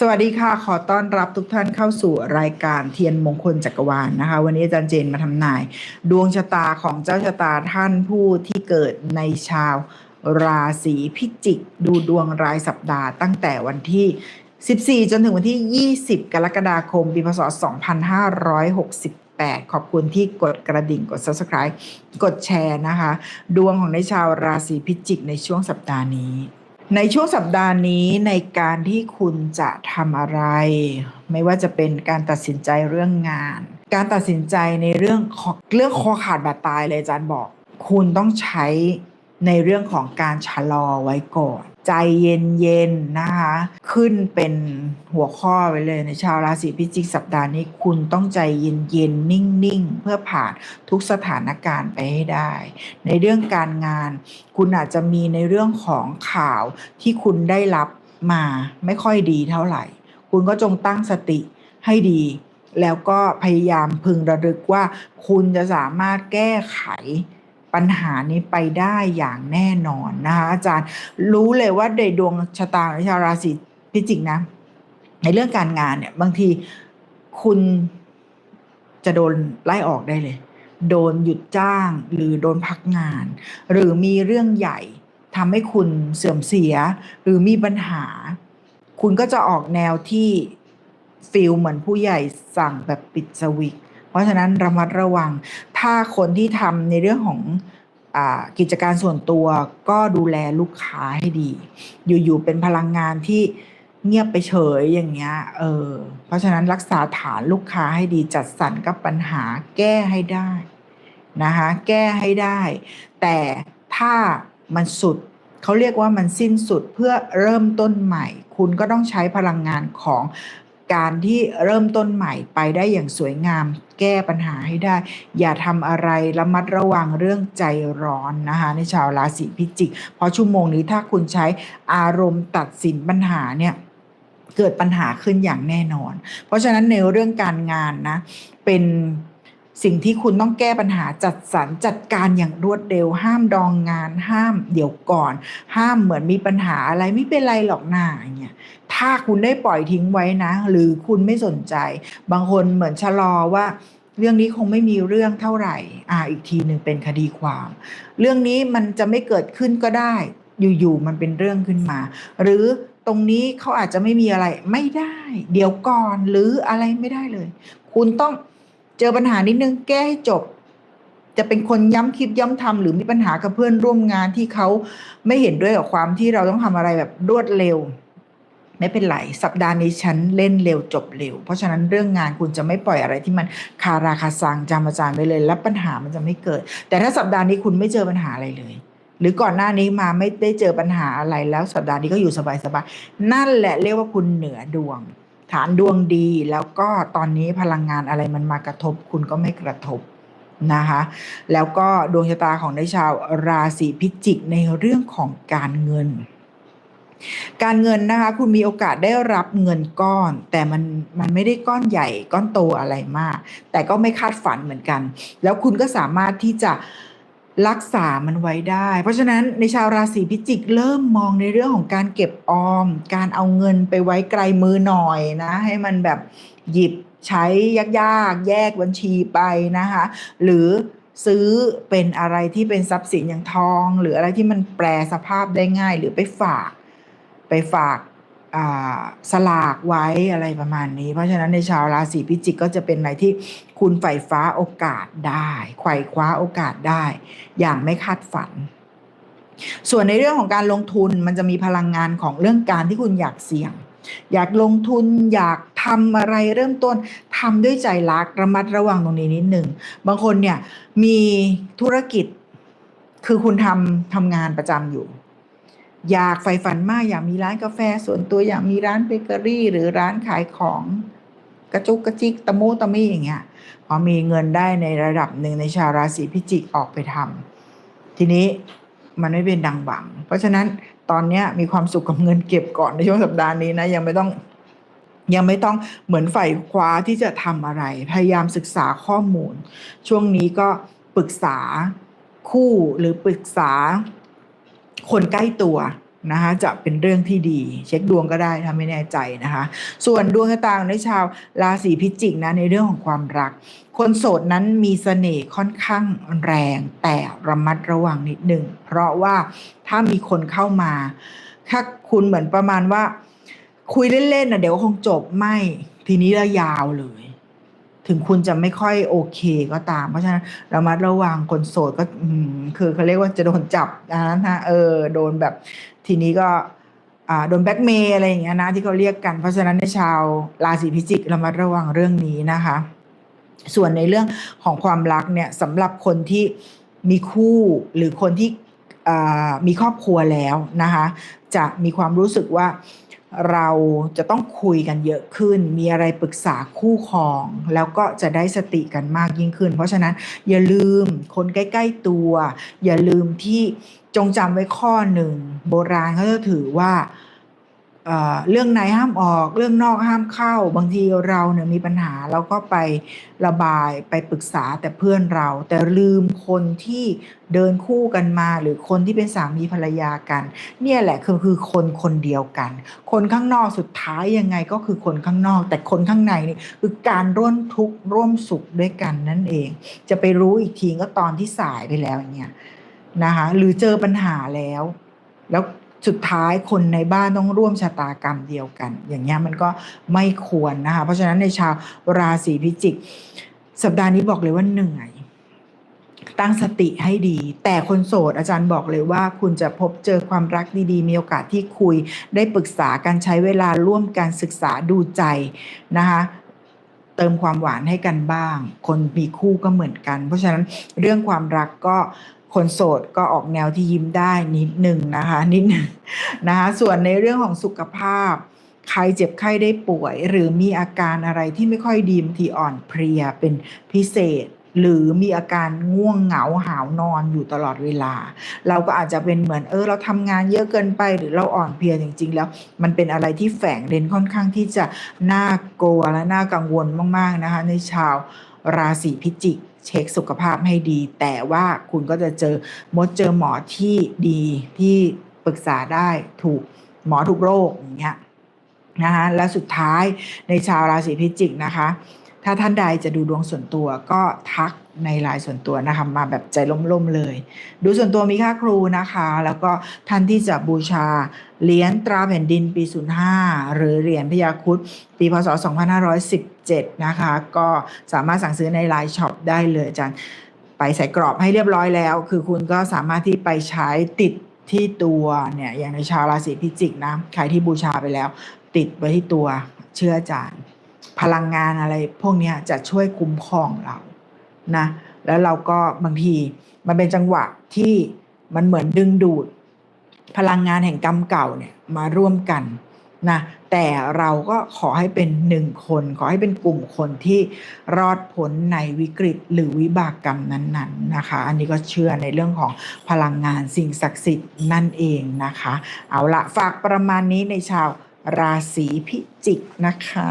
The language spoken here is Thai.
สวัสดีค่ะ ขอต้อนรับทุกท่านเข้าสู่รายการเทียนมงคลจักรวาลนะคะ วันนี้อาจารย์เจนมาทำนาย ดวงชะตาของเจ้าชะตาท่านผู้ที่เกิดในชาวราศีพิจิก ดูดวงรายสัปดาห์ตั้งแต่วันที่ 14 จนถึงวันที่ 20 กรกฎาคม ปีพศ 2568ขอบคุณที่กดกระดิ่งกด subscribe กดแชร์นะคะ ดวงของในชาวราศีพิจิกในช่วงสัปดาห์นี้ ในช่วงสัปดาห์นี้ในการที่คุณจะทำอะไร ไม่ว่าจะเป็นการตัดสินใจเรื่องงาน การตัดสินใจในเรื่องอเรื่องคอขาดบาดตายเลยอาจารย์บอก คุณต้องใช้ในเรื่องของการชะลอไว้ก่อน ใจเย็นๆนะคะ ขึ้นเป็นหัวข้อไว้เลยในชาวราศีพิจิกสัปดาห์นี้คุณต้องใจเย็นๆนิ่งๆ เพื่อผ่านทุกสถานการณ์ไปให้ได้ ในเรื่องการงาน คุณอาจจะมีในเรื่องของข่าวที่คุณได้รับมาไม่ค่อยดีเท่าไหร่ คุณก็จงตั้งสติให้ดี แล้วก็พยายามพึงระลึกว่าคุณจะสามารถแก้ไข ปัญหานี้ไปได้อย่างแน่นอนนะคะอาจารย์รู้เลยว่าในดวงชะตาของชาวราศีพิจิกนะ ในเรื่องการงานเนี่ย บางทีคุณจะโดนไล่ออกได้เลย โดนหยุดจ้างหรือโดนพักงาน หรือมีเรื่องใหญ่ทำให้คุณเสื่อมเสีย หรือมีปัญหา คุณก็จะออกแนวที่ฟีลเหมือนผู้ใหญ่สั่งแบบปิดสวิต ราะฉะนั้นระมัดระวัง ถ้าคนที่ทำในเรื่องของอกิจการส่วนตัวก็ดูแลลูกค้าให้ดี อยู่ๆเป็นพลังงานที่เงียบไปเฉยอย่างเงี้ย เออ เพราะฉะนั้นรักษาฐานลูกค้าให้ดีจัดสรรกับปัญหาแก้ให้ได้นะคะ แก้ให้ได้ แต่ถ้ามันสุดเขาเรียกว่ามันสิ้นสุดเพื่อเริ่มต้นใหม่ คุณก็ต้องใช้พลังงานของ การที่เริ่มต้นใหม่ไปได้อย่างสวยงาม แก้ปัญหาให้ได้ อย่าทำอะไรระมัดระวังเรื่องใจร้อนนะคะในชาวราศีพิจิก เพราะชั่วโมงนี้ถ้าคุณใช้อารมณ์ตัดสินปัญหาเนี่ยเกิดปัญหาขึ้นอย่างแน่นอน เพราะฉะนั้นในเรื่องการงานนะเป็น สิ่งที่คุณต้องแก้ปัญหาจัดสรรจัดการอย่างรวดเร็ว ห้ามดองงาน ห้ามเดี๋ยวก่อน ห้ามเหมือนมีปัญหาอะไรไม่เป็นไรหรอกหนาอย่างเงี้ยถ้าคุณได้ปล่อยทิ้งไว้นะ หรือคุณไม่สนใจ บางคนเหมือนชะลอว่าเรื่องนี้คงไม่มีเรื่องเท่าไหร่ อ่า อีกทีหนึ่งเป็นคดีความ เรื่องนี้มันจะไม่เกิดขึ้นก็ได้ อยู่ๆ มันเป็นเรื่องขึ้นมา หรือตรงนี้เขาอาจจะไม่มีอะไร ไม่ได้ เดี๋ยวก่อน หรืออะไรไม่ได้เลย คุณต้อง เจอปัญหานิดนึงแก้ให้จบ จะเป็นคนย้ำคิดย้ำทำหรือมีปัญหากับเพื่อนร่วมงานที่เขาไม่เห็นด้วยกับความที่เราต้องทำอะไรแบบรวดเร็ว ไม่เป็นไรสัปดาห์นี้ฉันเล่นเร็วจบเร็ว เพราะฉะนั้นเรื่องงานคุณจะไม่ปล่อยอะไรที่มันคาราคาซังจำอาจารย์ไปเลย และปัญหามันจะไม่เกิด แต่ถ้าสัปดาห์นี้คุณไม่เจอปัญหาอะไรเลยหรือก่อนหน้านี้มาไม่ได้เจอปัญหาอะไรแล้วสัปดาห์นี้ก็อยู่สบายๆ นั่นแหละเรียกว่าคุณเหนือดวง ฐานดวงดีแล้วก็ตอนนี้พลังงานอะไรมันมากระทบ คุณก็ไม่กระทบนะคะแล้วก็ดวงชะตาของในชาวราศีพิจิกในเรื่องของการเงิน การเงินนะคะคุณมีโอกาสได้รับเงินก้อน แต่มันมันไม่ได้ก้อนใหญ่ก้อนโตอะไรมาก แต่ก็ไม่คาดฝันเหมือนกัน แล้วคุณก็สามารถที่จะ รักษามันไว้ได้ เพราะฉะนั้นในชาวราศีพิจิกเริ่มมองในเรื่องของการเก็บออม การเอาเงินไปไว้ไกลมือหน่อยนะ ให้มันแบบหยิบใช้ยากๆ แยกบัญชีไปนะคะ หรือซื้อเป็นอะไรที่เป็นทรัพย์สินอย่างทอง หรืออะไรที่มันแปลสภาพได้ง่าย หรือไปฝาก ไปฝาก สลากไว้อะไรประมาณนี้ เพราะฉะนั้นในชาวราศีพิจิกก็จะเป็นอะไรที่คุณใฝ่ฟ้าโอกาสได้ไขว่คว้าโอกาสได้ อย่างไม่คาดฝัน ส่วนในเรื่องของการลงทุนมันจะมีพลังงานของเรื่องการที่คุณอยากเสี่ยง อยากลงทุนอยากทำอะไรเริ่มต้นทำด้วยใจรักระมัดระวังตรงนี้นิดหนึ่งบางคนเนี่ยมีธุรกิจคือคุณทำทำงานประจำอยู่ อยากใฝ่ฝันมากอยากมีร้านกาแฟส่วนตัวอยากมีร้านเบเกอรี่ หรือร้านขายของกระจุกกระจิกตะมูตะมี่อย่างเงี้ยพอมีเงินได้ในระดับหนึ่งในชาวราศีพิจิกออกไปทำทีนี้มันไม่เป็นดังหวัง เพราะฉะนั้นตอนเนี้ยมีความสุขกับเงินเก็บก่อนในช่วงสัปดาห์นี้นะยังไม่ต้องยังไม่ต้องเหมือนใฝ่คว้าที่จะทำอะไร พยายามศึกษาข้อมูล ช่วงนี้ก็ปรึกษาคู่หรือปรึกษา คนใกล้ตัวนะคะจะเป็นเรื่องที่ดี เช็คดวงก็ได้ถ้าไม่แน่ใจนะคะ ส่วนดวงชะตาของในชาวราศีพิจิกนะในเรื่องของความรัก คนโสดนั้นมีเสน่ห์ค่อนข้างแรง แต่ระมัดระวังนิดหนึ่งเพราะว่าถ้ามีคนเข้ามา ถ้าคุณเหมือนประมาณว่า คุยเล่นๆนะเดี๋ยวคงจบไม่ ทีนี้ละยาวเลย ถึงคุณจะไม่ค่อยโอเคก็ตาม เพราะฉะนั้นระมัดระวังคนโสดก็คือเขาเรียกว่าจะโดนจับนะฮะเออโดนแบบทีนี้ก็อ่าโดนแบ็กเมย์อะไรอย่างเงี้ยนะที่เขาเรียกกัน เพราะฉะนั้นในชาวราศีพิจิกระมัดระวังเรื่องนี้นะคะ ส่วนในเรื่องของความรักเนี่ยสำหรับคนที่มีคู่หรือคนที่มีครอบครัวแล้วนะคะ จะมีความรู้สึกว่า เราจะต้องคุยกันเยอะขึ้น มีอะไรปรึกษาคู่ครอง แล้วก็จะได้สติกันมากยิ่งขึ้น เพราะฉะนั้นอย่าลืมคนใกล้ ๆตัว อย่าลืมที่จงจำไว้ข้อหนึ่ง โบราณเขาจะถือว่า เรื่องในห้ามออก เรื่องนอกห้ามเข้า บางทีเราเนี่ยมีปัญหาเราก็ไประบายไปปรึกษาแต่เพื่อนเรา แต่ลืมคนที่เดินคู่กันมา หรือคนที่เป็นสามีภรรยากัน เนี่ยแหละคือคือคนคนเดียวกัน คนข้างนอกสุดท้ายยังไงก็คือคนข้างนอก แต่คนข้างในนี่คือการร่วมทุกข์ร่วมสุขด้วยกันนั่นเอง จะไปรู้อีกทีก็ตอนที่สายไปแล้วอย่างเงี้ยนะคะหรือเจอปัญหาแล้ว แล้ว สุดท้ายคนในบ้านต้องร่วมชะตากรรมเดียวกัน อย่างเงี้ยมันก็ไม่ควรนะคะ เพราะฉะนั้นในชาวราศีพิจิก สัปดาห์นี้บอกเลยว่าเหนื่อยตั้งสติให้ดี แต่คนโสดอาจารย์บอกเลยว่า คุณจะพบเจอความรักดีๆ มีโอกาสที่คุย ได้ปรึกษาการใช้เวลาร่วมการศึกษาดูใจนะคะเติมความหวานให้กันบ้าง คนมีคู่ก็เหมือนกัน เพราะฉะนั้นเรื่องความรักก็ คนโสดก็ออกแนวที่ยิ้มได้นิดหนึ่งนะคะนิดหนึ่งนะคะส่วนในเรื่องของสุขภาพ ใครเจ็บไข้ได้ป่วย หรือมีอาการอะไรที่ไม่ค่อยดีบางทีอ่อนเพลียเป็นพิเศษ หรือมีอาการง่วงเหงาหาวนอนอยู่ตลอดเวลา เราก็อาจจะเป็นเหมือนเออเราทำงานเยอะเกินไปหรือเราอ่อนเพลียจริง ๆ แล้ว มันเป็นอะไรที่แฝงเร้นค่อนข้างที่จะน่ากลัวและน่ากังวลมากๆนะคะในชาวราศีพิจิก เช็คสุขภาพให้ดี แต่ว่าคุณก็จะเจอมดเจอหมอที่ดีที่ปรึกษาได้ถูกหมอถูกโรคอย่างเงี้ยนะคะและสุดท้ายในชาวราศีพิจิกนะคะ ถ้าท่านใดจะดูดวงส่วนตัวก็ทักในไลน์ส่วนตัวนะคะมาแบบใจล่มๆเลย ดูส่วนตัวมีค่าครูนะคะ แล้วก็ท่านที่จะบูชาเหรียญตราแผ่นดินปี 05 หรือเหรียญพยาคุดปีพศ 2517 นะคะ ก็สามารถสั่งซื้อในไลน์ช็อปได้เลยอาจารย์ไปใส่กรอบให้เรียบร้อยแล้ว คือคุณก็สามารถที่ไปใช้ติดที่ตัวเนี่ยอย่างในชาวราศีพิจิกนะใครที่บูชาไปแล้ว ติดไว้ที่ตัวเชื่ออาจารย์ พลังงานอะไร พวกนี้จะช่วยคุ้มครองเรานะแล้วเราก็บางทีมันเป็นจังหวะที่มันเหมือนดึงดูด พลังงานแห่งกรรมเก่าเนี่ยมาร่วมกันนะแต่เราก็ขอให้เป็นหนึ่งคน ขอให้เป็นกลุ่มคนที่รอดพ้นในวิกฤตหรือวิบากกรรมนั้นๆนะคะ อันนี้ก็เชื่อในเรื่องของพลังงานสิ่งศักดิ์สิทธิ์นั่นเองนะคะ เอาละฝากประมาณนี้ในชาวราศีพิจิกนะคะ